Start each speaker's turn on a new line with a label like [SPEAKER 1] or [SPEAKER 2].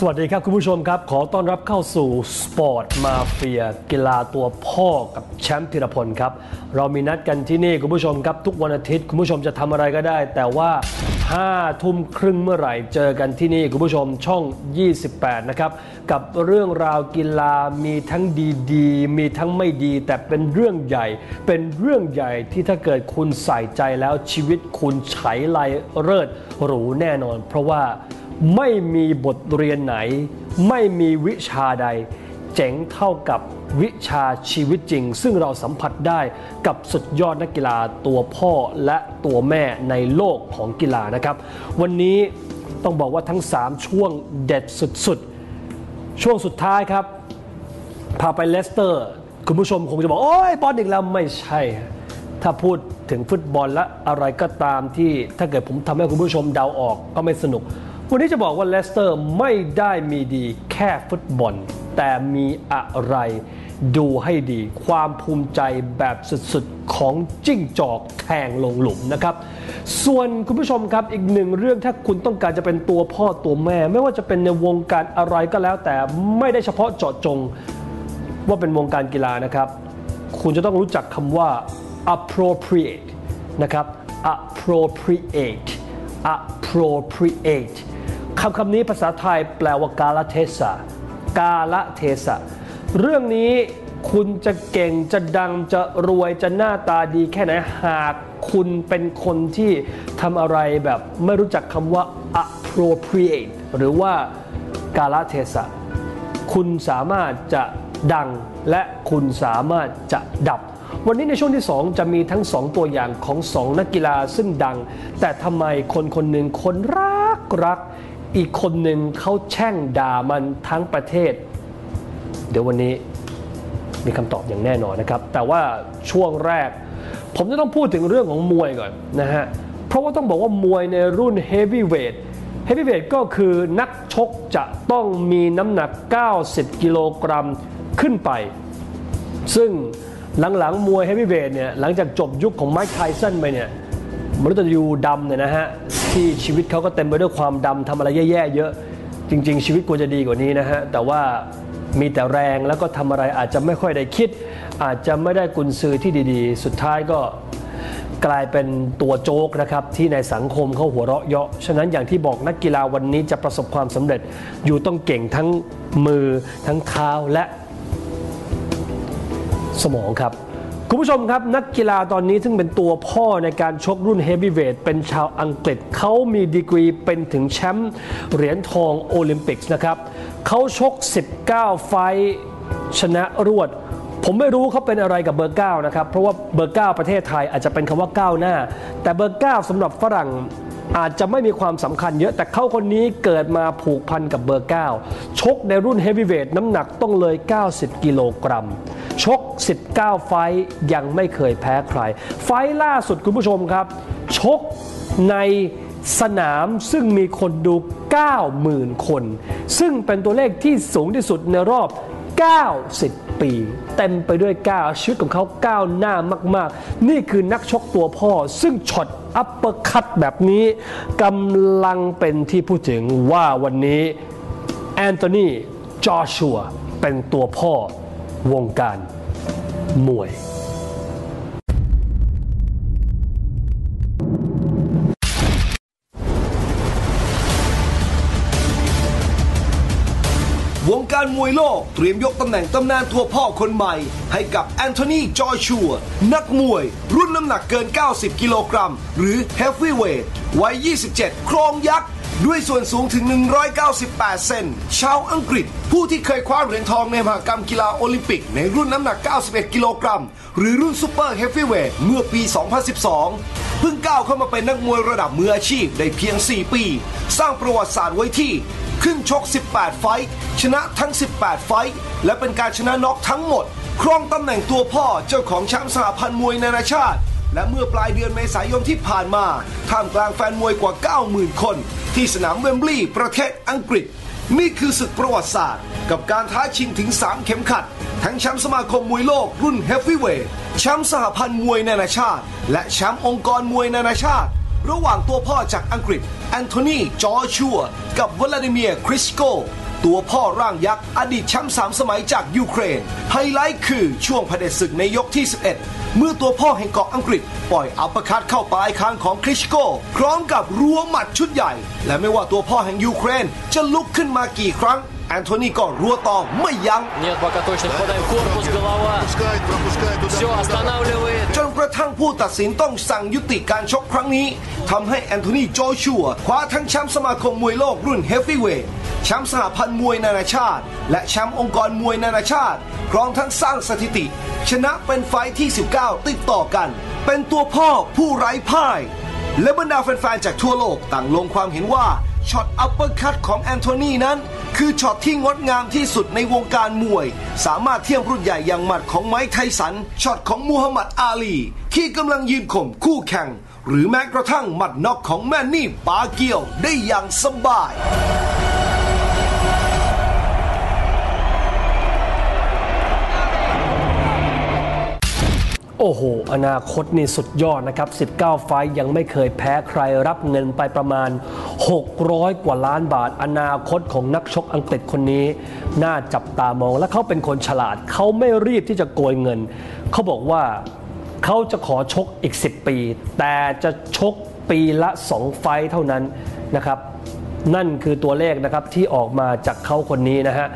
[SPEAKER 1] สวัสดีครับ คุณผู้ชมครับ ขอต้อนรับเข้าสู่สปอร์ตมาเฟียกีฬาตัวพ่อกับแชมป์ธีรพลครับ เรามีนัดกันที่นี่ คุณผู้ชมครับ ทุกวันอาทิตย์ คุณผู้ชมจะทำอะไรก็ได้ แต่ว่า5ทุ่มครึ่งเมื่อไหร่เจอกันที่นี่ คุณผู้ชมช่อง 28 นะครับ กับเรื่องราวกีฬามีทั้งดีๆ มีทั้งไม่ดี แต่เป็นเรื่องใหญ่ เป็นเรื่องใหญ่ที่ถ้าเกิดคุณใส่ใจแล้วชีวิตคุณไฉไลเลิศหรูแน่นอน เพราะว่า ไม่มีบทเรียนไหน ไม่มีวิชาใด เจ๋งเท่ากับวิชาชีวิตจริง ซึ่งเราสัมผัสได้กับสุดยอดนักกีฬาตัวพ่อและตัวแม่ในโลกของกีฬานะครับ วันนี้ต้องบอกว่าทั้ง 3 ช่วงเด็ดสุดๆ ช่วงสุดท้ายครับ พาไปเลสเตอร์ คุณผู้ชมคงจะบอก โอ้ยบอลอีกแล้วไม่ใช่ ถ้าพูดถึงฟุตบอลและอะไรก็ตามที่ถ้าเกิดผมทำให้คุณผู้ชมเดาออกก็ไม่สนุก วันนี้จะบอกว่าเลสเตอร์ไม่ได้มีดีแค่ฟุตบอล แต่มีอะไรดูให้ดีความภูมิใจแบบสุดๆ ของจิ้งจอกแทงลงหลุมนะครับ ส่วนคุณผู้ชมครับอีกหนึ่งเรื่องถ้าคุณต้องการจะเป็นตัวพ่อตัวแม่ ไม่ว่าจะเป็นในวงการอะไรก็แล้ว แต่ไม่ได้เฉพาะเจาะจงว่าเป็นวงการกีฬานะครับ คุณจะต้องรู้จักคำว่า appropriate นะครับ appropriate appropriate คำคำนี้ภาษาไทยแปลว่ากาลเทศะกาลเทศะเรื่องนี้คุณจะเก่งจะดังจะรวยจะหน้าตาดีแค่ไหนหากคุณเป็นคนที่ทำอะไรแบบไม่รู้จักคำว่า appropriate หรือว่ากาลเทศะคุณสามารถจะดังและคุณสามารถจะดับ วันนี้ในช่วงที่ 2 จะมีทั้ง 2 ตัวอย่างของ 2 นักกีฬาซึ่งดัง แต่ทำไมคนคนหนึ่งคนรักรัก อีกคนหนึ่งเขาแช่งด่ามันทั้งประเทศ เดี๋ยววันนี้มีคำตอบอย่างแน่นอนนะครับ แต่ว่าช่วงแรก ผมจะต้องพูดถึงเรื่องของมวยก่อนนะฮะ เพราะว่าต้องบอกว่ามวยในรุ่นเฮฟวีเวทเฮฟวีเวทก็คือนักชกจะต้องมีน้ำหนัก 90 กิโลกรัมขึ้นไป ซึ่งหลังๆ มวยเฮฟวีเวทเนี่ยหลังจากจบยุคของไมค์ไทสันไปเนี่ย มนุษย์ยูดำเนี่ยนะฮะที่ชีวิตเขาก็เต็มไปด้วยความดำทำอะไรแย่ๆเยอะ จริง ๆ ชีวิตควรจะดีกว่านี้นะฮะแต่ว่ามีแต่แรงแล้วก็ทำอะไรอาจจะไม่ค่อยได้คิด อาจจะไม่ได้กุญซือที่ดีๆ สุดท้ายก็กลายเป็นตัวโจ๊กนะครับที่ในสังคมเขาหัวเราะเยาะ ฉะนั้นอย่างที่บอกนักกีฬาวันนี้จะประสบความสำเร็จ อยู่ต้องเก่งทั้งมือทั้งเท้าและสมองครับ คุณผู้ชมครับ นักกีฬาตอนนี้ซึ่งเป็นตัวพ่อในการชกรุ่นเฮฟวีเวทเป็นชาวอังกฤษเขามีดีกรีเป็นถึงแชมป์เหรียญทองโอลิมปิกนะครับเขาชก 19 ไฟชนะรวด ผมไม่รู้เขาเป็นอะไรกับเบอร์ 9 นะครับ เพราะว่าเบอร์ 9 ประเทศไทยอาจจะเป็นคำว่าก้าวหน้า แต่เบอร์ 9สำหรับฝรั่งอาจจะไม่มีความสำคัญเยอะแต่เขาคนนี้เกิดมาผูกพันกับเบอร์ 9 ชกในรุ่นเฮฟวีเวทน้ำหนักต้องเลย 90 กิโลกรัม ชก 19 ไฟยังไม่เคยแพ้ใคร ไฟล่าสุดคุณผู้ชมครับ ชกในสนามซึ่งมีคนดู 90,000 คน ซึ่งเป็นตัวเลขที่สูงที่สุดในรอบ 90 ปี เต็มไปด้วยก้าวชีวิตของเขาก้าวหน้ามากๆ นี่คือนักชกตัวพ่อ ซึ่งช็อตอัปเปอร์คัตแบบนี้กำลังเป็นที่พูดถึงว่าวันนี้แอนโทนีจอชัวเป็นตัวพ่อวงการ มวย
[SPEAKER 2] วงการมวยโลกเตรียมยกตำแหน่งตำนานตัวพ่อคนใหม่ ให้กับแอนโทนีจอชัว นักมวย รุ่นน้ำหนักเกิน 90 กิโลกรัม หรือเฮฟวีเวทวัย 27 โครงยักษ์ ด้วยส่วนสูงถึง 198 เซน ชาวอังกฤษ ผู้ที่เคยคว้าเหรียญทองในมหกรรมกีฬาโอลิมปิก ในรุ่นน้ำหนัก 91 กิโลกรัม หรือรุ่นซูเปอร์เฮฟวีเวทเมื่อปี 2012 เพิ่งก้าวเข้ามาเป็นนักมวยระดับมืออาชีพได้เพียง 4 ปี สร้างประวัติศาสตร์ไว้ที่ ขึ้นชก 18 ไฟท์ชนะทั้ง 18 ไฟท์และเป็นการชนะน็อกทั้งหมด ครองตำแหน่งตัวพ่อเจ้าของแชมป์สหพันธ์มวยนานาชาติ และเมื่อปลายเดือนเมษายนที่ผ่านมา ท่ามกลางแฟนมวยกว่า 90,000 คน ที่สนามเวมบลีย์ประเทศอังกฤษ นี่คือศึกประวัติศาสตร์ กับการท้าชิงถึง 3 เข็มขัด ทั้งแชมป์สมาคมมวยโลกรุ่นเฮฟวีเวทแชมป์สหพันธ์มวยนานาชาติ และแชมป์องค์กรมวยนานาชาติ ระหว่างตัวพ่อจากอังกฤษ แอนโทนีจอชัว กับวลาดิเมียร์คริสโกตัวพ่อร่างยักษ์ อดีตแชมป์สามสมัยจากยูเครน ไฮไลท์คือช่วงเผด็จศึกในยกที่ 11 เมื่อตัวพ่อแห่งเกาะอังกฤษ ปล่อยอัปเปอร์คัตเข้าปลายคางของคริสโก พร้อมกับรัวหมัดชุดใหญ่ และไม่ว่าตัวพ่อแห่งยูเครน จะลุกขึ้นมากี่ครั้ง แอนโทนีก็รัวต่อไม่ยัง้ง
[SPEAKER 3] Нет, пока точно попадаем в корпус, голова.
[SPEAKER 4] Пропускает, пропускает удар.
[SPEAKER 3] Все,
[SPEAKER 4] удар.
[SPEAKER 3] останавливает.
[SPEAKER 2] กระทั่งผู้ตัดสินต้องสั่งยุติการชกครั้งนี้ทำให้แอนโทนีโจชัวคว้าทั้งแชมป์สมาคมมวยโลกรุ่นเฮฟวีเวทแชมป์สหพันธ์มวยนานาชาติ และแชมป์องค์กรมวยนานาชาติ พร้อมทั้งสร้างสถิติ ชนะเป็นไฟท์ที่ 19 ติดต่อกัน เป็นตัวพ่อผู้ไร้พ่าย และบรรดาแฟนๆจากทั่วโลกต่างลงความเห็นว่าช็อตอัปเปอร์คัตของแอนโทนีนั้น คือช็อตที่งดงามที่สุดในวงการมวย สามารถเทียมรุ่นใหญ่อย่างหมัดของไมค์ไทสันช็อตของมูฮัมหมัดอาลี ที่กำลังยืนข่มคู่แข่ง หรือแม้กระทั่งหมัดน็อกของแมนนี่ปาเกียวได้อย่างสบาย
[SPEAKER 1] โอ้โห อนาคตนี่สุดยอดนะครับ 19 ไฟยังไม่เคยแพ้ใครรับเงินไปประมาณ 600 กว่าล้านบาท อนาคตของนักชกอังกฤษคนนี้ น่าจับตามองและเขาเป็นคนฉลาด เขาไม่รีบที่จะโกยเงิน เขาบอกว่าเขาจะขอชกอีก 10 ปี แต่จะชกปีละ 2 ไฟเท่านั้นนะครับ นั่นคือตัวเลขนะครับที่ออกมาจากเขาคนนี้นะฮะ